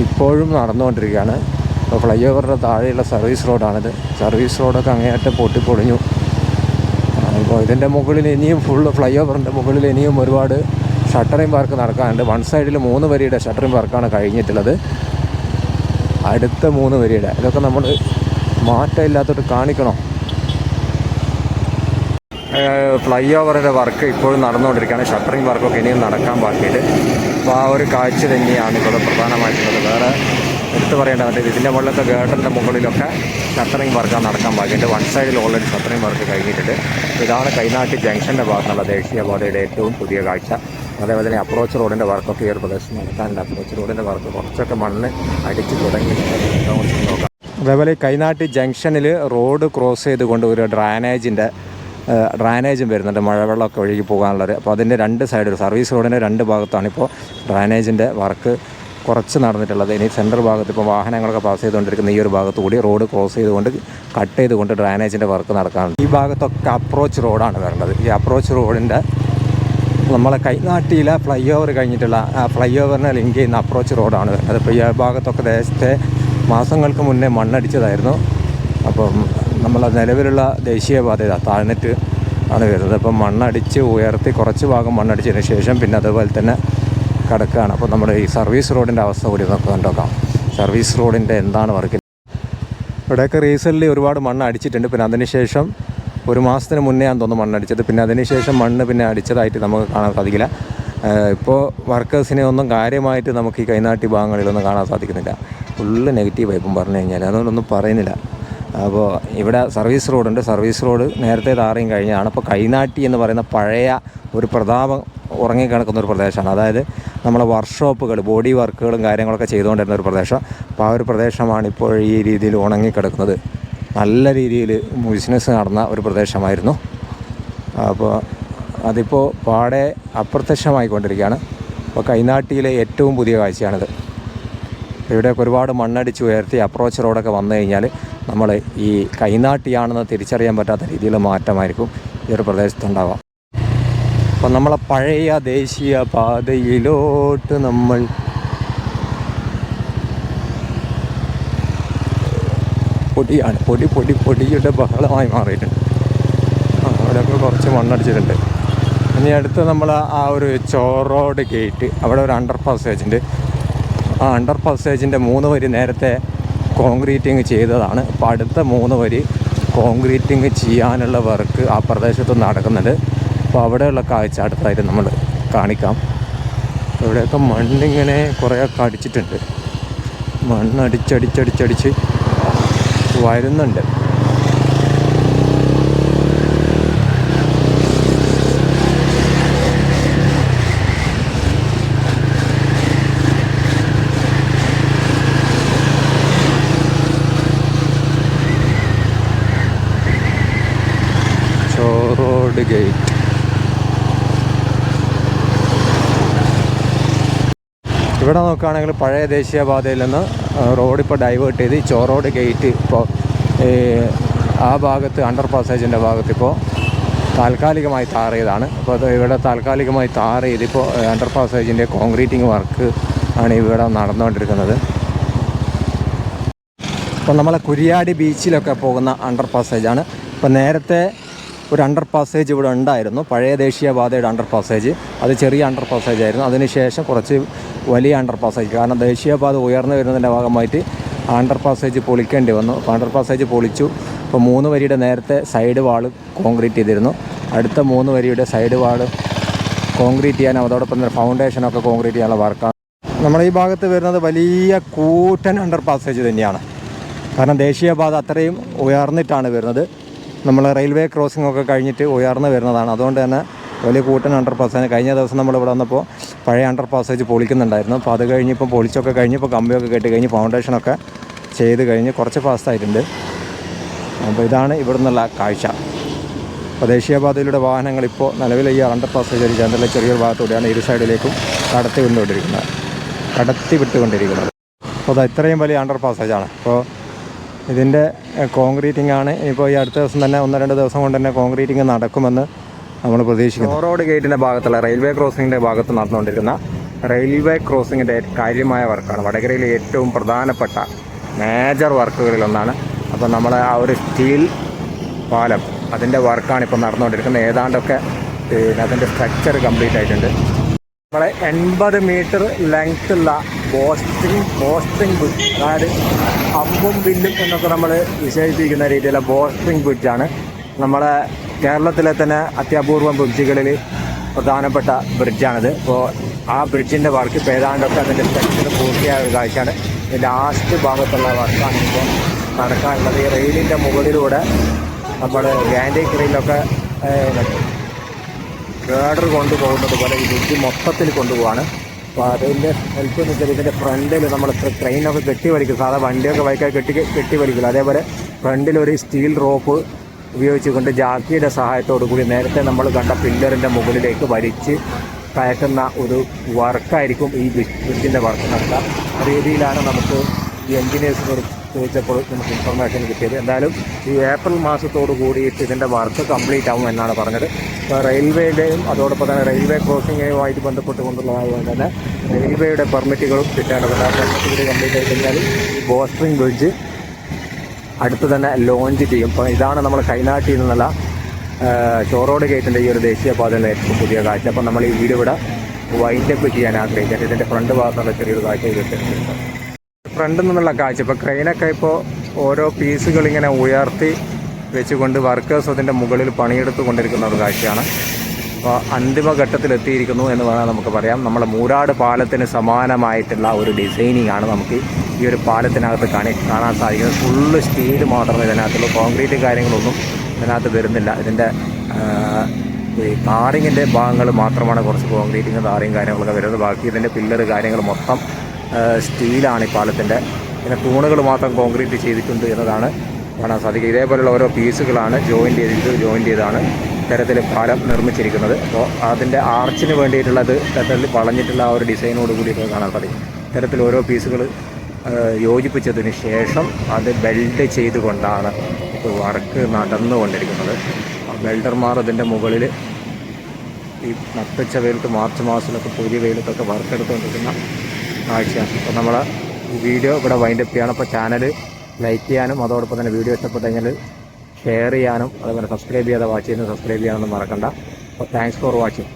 ഇപ്പോഴും നടന്നുകൊണ്ടിരിക്കുകയാണ്. അപ്പോൾ ഫ്ലൈ ഓവറിന്റെ താഴെയുള്ള സർവീസ് റോഡാണിത്. സർവീസ് റോഡൊക്കെ അങ്ങേയറ്റം പൊട്ടിപ്പൊളിഞ്ഞു. അപ്പോൾ ഇതിന്റെ മുകളിൽ ഇനിയും ഫുള്ള് ഫ്ലൈ ഓവറിന്റെ മുകളിൽ ഇനിയും ഒരുപാട് ഷട്ടറിംഗ് വർക്ക് നടക്കാനുണ്ട്. വൺ സൈഡിൽ മൂന്ന് വരിയുടെ ഷട്ടറിംഗ് വർക്കാണ് കഴിഞ്ഞിട്ടുള്ളത്. അടുത്ത മൂന്ന് വരിയുടെ. ഇതൊക്കെ നമ്മൾ മാറ്റമില്ലാത്തോട്ട് കാണിക്കണം. ഫ്ലൈ ഓവറിന്റെ വർക്ക് ഇപ്പോഴും നടന്നുകൊണ്ടിരിക്കുകയാണ്. ഷട്ടറിങ് വർക്കൊക്കെ ഇനിയും നടക്കാൻ ബാക്കിയിട്ട് അപ്പോൾ ആ ഒരു കാഴ്ച തന്നെയാണ് ഇവിടെ പ്രധാനമായിട്ടുള്ളത്. വേറെ എടുത്തു പറയേണ്ട മറ്റേ ഇതിന്റെ മുകളിലത്തെ ഗേട്ടറിന്റെ മുകളിലൊക്കെ ഷട്ടറിങ് വർക്കാണ് നടക്കാൻ ബാക്കിയിട്ട് വൺ സൈഡിൽ ഓൾറെഡി ഷട്ടറിങ് വർക്ക് കഴിഞ്ഞിട്ടുണ്ട്. ഇതാണ് കൈനാട്ടി ജംഗ്ഷന്റെ ഭാഗത്തുള്ള ദേശീയപാതയുടെ ഏറ്റവും പുതിയ കാഴ്ച. അതേപോലെ തന്നെ അപ്രോച്ച് റോഡിന്റെ വർക്കൊക്കെ ഈ ഒരു പ്രദേശത്ത് നടക്കാനുണ്ട് അപ്രോച്ച് റോഡിന്റെ വർക്ക് കുറച്ചൊക്കെ മണ്ണ് അടിച്ച് തുടങ്ങി. നോക്കാം. അതേപോലെ കൈനാട്ടി ജംഗ്ഷനിൽ റോഡ് ക്രോസ് ചെയ്തുകൊണ്ട് ഒരു ഡ്രാനേജിന്റെ ഡ്രാനേജും വരുന്നുണ്ട്. മഴവെള്ളമൊക്കെ ഒഴുകി പോകാനുള്ളത്. അപ്പോൾ അതിന്റെ രണ്ട് സൈഡിൽ സർവീസ് റോഡിന്റെ രണ്ട് ഭാഗത്താണ് ഇപ്പോൾ ഡ്രാനേജിന്റെ വർക്ക് കുറച്ച് നടന്നിട്ടുള്ളത്. ഇനി സെൻട്രൽ ഭാഗത്ത് ഇപ്പോൾ വാഹനങ്ങളൊക്കെ പാസ് ചെയ്തുകൊണ്ടിരിക്കുന്ന ഈ ഒരു ഭാഗത്ത് കൂടി റോഡ് ക്രോസ് ചെയ്തുകൊണ്ട് കട്ട് ചെയ്തുകൊണ്ട് ഡ്രാനേജിന്റെ വർക്ക് നടക്കാറുണ്ട് ഈ ഭാഗത്തൊക്കെ അപ്രോച്ച് റോഡാണ് വരേണ്ടത്. ഈ അപ്രോച്ച് റോഡിന്റെ നമ്മളെ കൈനാട്ടിയിലെ ഫ്ലൈ ഓവർ കഴിഞ്ഞിട്ടുള്ള ആ ഫ്ലൈ ഓവറിനെ ലിങ്ക് ചെയ്യുന്ന അപ്രോച്ച് റോഡാണ് വരുന്നത് ഇപ്പോൾ ഈ ഭാഗത്തൊക്കെ ദേശത്തെ മാസങ്ങൾക്ക് മുന്നേ മണ്ണടിച്ചതായിരുന്നു. അപ്പം നമ്മളെ നിലവിലുള്ള ദേശീയപാത ഇതാ താഴ്ന്നിട്ട് ആണ് വരുന്നത്. അപ്പം മണ്ണടിച്ച് ഉയർത്തി കുറച്ച് ഭാഗം മണ്ണടിച്ചതിന് ശേഷം പിന്നെ അതുപോലെ തന്നെ കിടക്കുകയാണ്. അപ്പോൾ നമ്മുടെ ഈ സർവീസ് റോഡിന്റെ അവസ്ഥ കൂടി നമുക്ക് കണ്ടോക്കാം സർവീസ് റോഡിന്റെ എന്താണ് വർക്ക്? ഇവിടെയൊക്കെ റീസെന്റ്ലി ഒരുപാട് മണ്ണ് അടിച്ചിട്ടുണ്ട്. പിന്നെ അതിനുശേഷം ഒരു മാസത്തിന് മുന്നേ ഞാൻ തോന്നുന്നു മണ്ണടിച്ചത് പിന്നെ അതിനുശേഷം മണ്ണ് പിന്നെ അടിച്ചതായിട്ട് നമുക്ക് കാണാൻ സാധിക്കില്ല. ഇപ്പോൾ വർക്കേഴ്സിനെ ഒന്നും കാര്യമായിട്ട് നമുക്ക് ഈ കൈനാട്ടി ഭാഗങ്ങളിലൊന്നും കാണാൻ സാധിക്കുന്നില്ല. ഫുള്ള് നെഗറ്റീവ് ആയിപ്പം പറഞ്ഞു കഴിഞ്ഞാൽ. അതുകൊണ്ടൊന്നും പറയുന്നില്ല. അപ്പോൾ ഇവിടെ സർവീസ് റോഡുണ്ട്. സർവീസ് റോഡ് നേരത്തെ താറയും കഴിഞ്ഞാണ് അപ്പോൾ കൈനാട്ടി എന്ന് പറയുന്ന പഴയ ഒരു പ്രതാപം ഉറങ്ങിക്കിടക്കുന്ന ഒരു പ്രദേശമാണ്. അതായത് നമ്മളെ വർക്ക്ഷോപ്പുകൾ ബോഡി വർക്കുകളും കാര്യങ്ങളൊക്കെ ചെയ്തുകൊണ്ടിരുന്ന ഒരു പ്രദേശം. അപ്പോൾ ആ ഒരു പ്രദേശമാണ് ഇപ്പോൾ ഈ രീതിയിൽ ഉണങ്ങിക്കിടക്കുന്നത്. നല്ല രീതിയിൽ ബിസിനസ് നടന്ന ഒരു പ്രദേശമായിരുന്നു. അപ്പോൾ അതിപ്പോൾ പാടെ അപ്രത്യക്ഷമായിക്കൊണ്ടിരിക്കുകയാണ്. അപ്പോൾ കൈനാട്ടിയിലെ ഏറ്റവും പുതിയ കാഴ്ചയാണിത്. ഇവിടെയൊക്കെ ഒരുപാട് മണ്ണടിച്ച് ഉയർത്തി അപ്രോച്ച് റോഡൊക്കെ വന്നു കഴിഞ്ഞാൽ നമ്മൾ ഈ കൈനാട്ടിയാണെന്ന് തിരിച്ചറിയാൻ പറ്റാത്ത രീതിയിൽ മാറ്റമായിരിക്കും ഈ ഒരു പ്രദേശത്തുണ്ടാവാം അപ്പം നമ്മളെ പഴയ ദേശീയ പാതയിലോട്ട് നമ്മൾ പൊടിയാണ്. പൊടി പൊടി പൊടിയുടെ ബഹളമായി മാറിയിട്ടുണ്ട്. അവിടെയൊക്കെ കുറച്ച് മണ്ണടിച്ചിട്ടുണ്ട്. ഇനി അടുത്ത് നമ്മൾ ആ ഒരു ചോറോഡ് ഗേറ്റ് അവിടെ ഒരു അണ്ടർ പാസ് ഉണ്ട് ആ അണ്ടർ പാസേജിന്റെ മൂന്ന് വരി നേരത്തെ കോൺക്രീറ്റിങ് ചെയ്തതാണ്. അപ്പോൾ അടുത്ത മൂന്ന് വരി കോൺക്രീറ്റിങ് ചെയ്യാനുള്ള വർക്ക് ആ പ്രദേശത്ത് നടക്കുന്നുണ്ട്. അപ്പോൾ അവിടെയുള്ള കാഴ്ച അടുത്തായിട്ട് നമ്മൾ കാണിക്കാം. ഇവിടെയൊക്കെ മണ്ണിങ്ങനെ കുറേയൊക്കെ അടിച്ചിട്ടുണ്ട്. മണ്ണടിച്ചടിച്ചടിച്ചടിച്ച് വരുന്നുണ്ട്. ചോറോഡ് ഗേറ്റ് ഇവിടെ നോക്കുകയാണെങ്കിൽ പഴയ ദേശീയപാതയിൽ നിന്ന് റോഡ് ഇപ്പോൾ ഡൈവേർട്ട് ചെയ്ത് ചോറോഡ് ഗേറ്റ് ഇപ്പോൾ ആ ഭാഗത്ത് അണ്ടർ പാസേജിന്റെ ഭാഗത്ത് ഇപ്പോൾ താൽക്കാലികമായി താർ ചെയ്താണ് അപ്പോൾ അത് ഇവിടെ താൽക്കാലികമായി താർ ചെയ്ത് ഇപ്പോൾ അണ്ടർ പാസേജിന്റെ കോൺക്രീറ്റിംഗ് വർക്ക് ആണ് ഇവിടെ നടന്നുകൊണ്ടിരിക്കുന്നത്. ഇപ്പോൾ നമ്മളെ കുരിയാടി ബീച്ചിലൊക്കെ പോകുന്ന അണ്ടർ പാസേജാണ് ഇപ്പോൾ നേരത്തെ ഒരു അണ്ടർ പാസേജ് ഇവിടെ ഉണ്ടായിരുന്നു. പഴയ ദേശീയപാതയുടെ അണ്ടർ പാസേജ് അത് ചെറിയ അണ്ടർ പാസേജ് ആയിരുന്നു. അതിനുശേഷം കുറച്ച് വലിയ അണ്ടർ പാസേജ് കാരണം ദേശീയപാത ഉയർന്നു വരുന്നതിന്റെ ഭാഗമായിട്ട് അണ്ടർ പാസേജ് പൊളിക്കേണ്ടി വന്നു. അപ്പോൾ അണ്ടർ പാസേജ് പൊളിച്ചു. ഇപ്പോൾ മൂന്ന് വരിയുടെ നേരത്തെ സൈഡ് വാൾ കോൺക്രീറ്റ് ചെയ്തിരുന്നു. അടുത്ത മൂന്ന് വരിയുടെ സൈഡ് വാൾ കോൺക്രീറ്റ് ചെയ്യാനും അതോടൊപ്പം തന്നെ ഫൗണ്ടേഷനൊക്കെ കോൺക്രീറ്റ് ചെയ്യാനുള്ള വർക്കാണ് നമ്മുടെ ഈ ഭാഗത്ത് വരുന്നത് വലിയ കൂറ്റൻ അണ്ടർ പാസേജ് തന്നെയാണ്. കാരണം ദേശീയപാത അത്രയും ഉയർന്നിട്ടാണ് വരുന്നത്. നമ്മൾ റെയിൽവേ ക്രോസിംഗ് ഒക്കെ കഴിഞ്ഞിട്ട് ഉയർന്നു വരുന്നതാണ്. അതുകൊണ്ട് തന്നെ വലിയ കൂട്ടൻ അണ്ടർ പാസ്സാണ് കഴിഞ്ഞ ദിവസം നമ്മൾ ഇവിടെ വന്നപ്പോൾ പഴയ അണ്ടർ പാസേജ് പൊളിക്കുന്നുണ്ടായിരുന്നു. അപ്പോൾ അത് കഴിഞ്ഞ് ഇപ്പോൾ പൊളിച്ചൊക്കെ കഴിഞ്ഞ് ഇപ്പോൾ കമ്പിയൊക്കെ കെട്ടി കഴിഞ്ഞ് ഫൗണ്ടേഷനൊക്കെ ചെയ്ത് കഴിഞ്ഞ് കുറച്ച് ഫാസ്റ്റായിട്ടുണ്ട് അപ്പോൾ ഇതാണ് ഇവിടെ നിന്നുള്ള കാഴ്ച. അപ്പോൾ ദേശീയപാതയിലൂടെ വാഹനങ്ങൾ ഇപ്പോൾ നിലവിൽ ഈ അണ്ടർ പാസേജ് ഒരു ചന്ദ്രയിലെ ചെറിയൊരു ഭാഗത്തൂടെയാണ് ഇരു സൈഡിലേക്കും കടത്തി വിട്ടുകൊണ്ടിരിക്കുന്നത്. കടത്തി വിട്ടുകൊണ്ടിരിക്കുന്നത്. അപ്പോൾ അത് ഇത്രയും വലിയ അണ്ടർ പാസേജാണ് അപ്പോൾ ഇതിന്റെ കോൺക്രീറ്റിംഗ് ആണ്. ഇപ്പോൾ ഈ അടുത്ത ദിവസം തന്നെ ഒന്നോ രണ്ട് ദിവസം കൊണ്ട് തന്നെ കോൺക്രീറ്റിംഗ് നടക്കുമെന്ന് നമ്മൾ പ്രതീക്ഷിക്കുന്നു. റോഡ് ഗേറ്റിന്റെ ഭാഗത്തുള്ള റെയിൽവേ ക്രോസിങ്ങിന്റെ ഭാഗത്ത് നടന്നുകൊണ്ടിരിക്കുന്ന റെയിൽവേ ക്രോസിങ്ങിന്റെ കാര്യമായ വർക്കാണ്. വടകരയിലെ ഏറ്റവും പ്രധാനപ്പെട്ട മേജർ വർക്കുകളിലൊന്നാണ് അപ്പോൾ നമ്മൾ ആ ഒരു സ്റ്റീൽ പാലം അതിന്റെ വർക്കാണ് ഇപ്പോൾ നടന്നുകൊണ്ടിരിക്കുന്നത്. ഏതാണ്ടൊക്കെ പിന്നെ അതിന്റെ സ്ട്രക്ചർ കംപ്ലീറ്റ് ആയിട്ടുണ്ട്. നമ്മളെ എൺപത് മീറ്റർ ലെങ്ത് ഉള്ള ബോസ്റ്റിംഗ് ബോസ്റ്റിംഗ് ബ്രിഡ്ജ് അതായത് അമ്പും വില്ലും എന്നൊക്കെ നമ്മൾ വിശേഷിപ്പിക്കുന്ന രീതിയിലുള്ള ബോസ്റ്റിംഗ് ബ്രിഡ്ജാണ് നമ്മുടെ കേരളത്തിലെ തന്നെ അത്യപൂർവം ബ്രിഡ്ജുകളിൽ പ്രധാനപ്പെട്ട ബ്രിഡ്ജാണിത് അപ്പോൾ ആ ബ്രിഡ്ജിന്റെ വർക്ക് ഇപ്പോൾ ഏതാണ്ടൊക്കെ അതിന്റെ സ്ട്രക്ചർ പൂർത്തിയായ ഒരു കാഴ്ചയാണ്. ലാസ്റ്റ് ഭാഗത്തുള്ള വർക്കാണ് ഇപ്പോൾ നടക്കാനുള്ളത്. ഈ റെയിലിന്റെ മുകളിലൂടെ നമ്മൾ ഗ്യാൻഡേക്ക് റെയിലൊക്കെ ഗേഡർ കൊണ്ടുപോകുന്നത് പോലെ ഈ ബ്രിഡ്ജ് മൊത്തത്തിൽ കൊണ്ടുപോവാണ്. അപ്പോൾ അതിന്റെ ഹെൽപ്പ് എന്ന് വെച്ചാൽ ഇതിന്റെ ഫ്രണ്ടിൽ നമ്മൾ ട്രെയിനൊക്കെ കെട്ടി വലിക്കും. സാധാ വണ്ടിയൊക്കെ ബൈക്കൊക്കെ കെട്ടി കെട്ടി വലിക്കില്ല. അതേപോലെ ഫ്രണ്ടിൽ ഒരു സ്റ്റീൽ റോപ്പ് ഉപയോഗിച്ചുകൊണ്ട് ജാക്കിയുടെ സഹായത്തോടു കൂടി നേരത്തെ നമ്മൾ കണ്ട പില്ലറിന്റെ മുകളിലേക്ക് വലിച്ച് കയറ്റുന്ന ഒരു വർക്കായിരിക്കും ഈ ബ്രിഡ്ജിന്റെ വർക്ക് നടക്കുക ആ രീതിയിലാണ് നമുക്ക് ഈ എൻജിനീയേഴ്സിനോട് ചോദിച്ചപ്പോൾ നമുക്ക് ഇൻഫർമേഷൻ കിട്ടിയത് എന്തായാലും ഈ ഏപ്രിൽ മാസത്തോട് കൂടിയിട്ട് ഇതിന്റെ വർക്ക് കംപ്ലീറ്റ് ആവും എന്നാണ് പറഞ്ഞത്. ഇപ്പോൾ റെയിൽവേയുടെയും അതോടൊപ്പം തന്നെ റെയിൽവേ ക്രോസിങ്ങുമായിട്ട് ബന്ധപ്പെട്ടുകൊണ്ടുള്ളതായതുകൊണ്ട് തന്നെ റെയിൽവേയുടെ പെർമിറ്റുകളും കിട്ടേണ്ടതുണ്ട്. ആ കംപ്ലീറ്റ് ആയി കഴിഞ്ഞാൽ ബോസ്റ്ററിംഗ് ബ്രിഡ്ജ് അടുത്ത് തന്നെ ലോഞ്ച് ചെയ്യും. അപ്പോൾ ഇതാണ് നമ്മൾ കൈനാട്ടിൽ നിന്നുള്ള ചോറോഡ് ഗേറ്റിന്റെ ഈ ഒരു ദേശീയപാതയിലെ ഏറ്റവും പുതിയ കാഴ്ച. അപ്പോൾ നമ്മൾ ഈ വീട് ഇവിടെ വൈൻഡപ്പ് ചെയ്യാൻ ആഗ്രഹിക്കുന്നത് ഇതിന്റെ ഫ്രണ്ട് ഭാഗത്തുള്ള ചെറിയൊരു കാഴ്ച കിട്ടുന്നുണ്ട് ഫ്രണ്ടിൽ നിന്നുള്ള കാഴ്ച. ഇപ്പോൾ ക്രെയിനൊക്കെ ഇപ്പോൾ ഓരോ പീസുകൾ ഇങ്ങനെ ഉയർത്തി വെച്ചുകൊണ്ട് വർക്കേഴ്സ് അതിന്റെ മുകളിൽ പണിയെടുത്തു കൊണ്ടിരിക്കുന്ന ഒരു കാഴ്ചയാണ്. അപ്പോൾ അന്തിമഘട്ടത്തിലെത്തിയിരിക്കുന്നു എന്ന് വേണം നമുക്ക് പറയാം. നമ്മളെ മൂരാട് പാലത്തിന് സമാനമായിട്ടുള്ള ഒരു ഡിസൈനിങ് ആണ് നമുക്ക് ഈ ഒരു പാലത്തിനകത്ത് കാണി കാണാൻ സാധിക്കുന്നത്. ഫുള്ള് സ്റ്റീൽ മാത്രമേ ഇതിനകത്തുള്ളൂ. കോൺക്രീറ്റ് കാര്യങ്ങളൊന്നും ഇതിനകത്ത് വരുന്നില്ല. ഇതിന്റെ ഈ താറിങ്ങിന്റെ ഭാഗങ്ങൾ മാത്രമാണ് കുറച്ച് കോൺക്രീറ്റിങ് താറിയും കാര്യങ്ങളൊക്കെ വരുന്നത്. ബാക്കി ഇതിന്റെ പില്ലർ കാര്യങ്ങൾ മൊത്തം സ്റ്റീലാണ് ഈ പാലത്തിന്റെ. പിന്നെ തൂണുകൾ മാത്രം കോൺക്രീറ്റ് ചെയ്തിട്ടുണ്ട് എന്നതാണ് കാണാൻ സാധിക്കുക. ഇതേപോലെയുള്ള ഓരോ പീസുകളാണ് ജോയിന്റ് ചെയ്തിട്ട് ജോയിന്റ് ചെയ്താണ് ഇത്തരത്തിൽ പാലം നിർമ്മിച്ചിരിക്കുന്നത്. അപ്പോൾ അതിന്റെ ആർച്ചിന് വേണ്ടിയിട്ടുള്ളത് ഇത്തരത്തിൽ വളഞ്ഞിട്ടുള്ള ആ ഒരു ഡിസൈനോട് കൂടി ഇത് കാണാൻ സാധിക്കും. ഇത്തരത്തിൽ ഓരോ പീസുകൾ യോജിപ്പിച്ചതിന് ശേഷം അത് ബെൽഡ് ചെയ്തുകൊണ്ടാണ് ഇപ്പോൾ വർക്ക് നടന്നുകൊണ്ടിരിക്കുന്നത്. ബെൽഡർമാർ അതിന്റെ മുകളിൽ ഈ നട്ടുച്ച വെയിലത്ത് മാർച്ച് മാസത്തിലൊക്കെ പുതിയ വെയിലത്തൊക്കെ വർക്ക് എടുത്തുകൊണ്ടിരിക്കുന്ന കാഴ്ചയാണ്. അപ്പോൾ നമ്മൾ വീഡിയോ ഇവിടെ വൈൻഡപ്പ് ചെയ്യണം. അപ്പോൾ ചാനൽ ലൈക്ക് ചെയ്യാനും അതോടൊപ്പം തന്നെ വീഡിയോ ഇഷ്ടപ്പെട്ട് കഴിഞ്ഞാൽ ഷെയർ ചെയ്യാനും അതുപോലെ സബ്സ്ക്രൈബ് ചെയ്യാതെ വാച്ച് ചെയ്യുന്നത് സബ്സ്ക്രൈബ് ചെയ്യാനൊന്നും മറക്കണ്ട. അപ്പോൾ താങ്ക്സ് ഫോർ വാച്ചിങ്